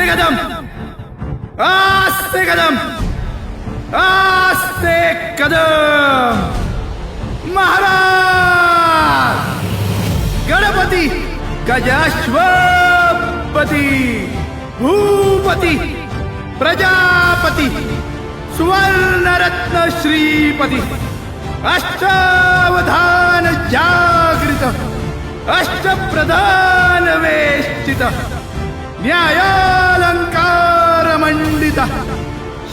गदम आस्ते कदम. आस्ते कदम. महाराज. गणपती. गजाश्वपती. भूपती. प्रजापती. सुवर्णरत्न श्रीपती. अष्टावधान जागृत. अष्टप्रधान वेष्टित. न्यायालंकार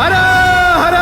हर हर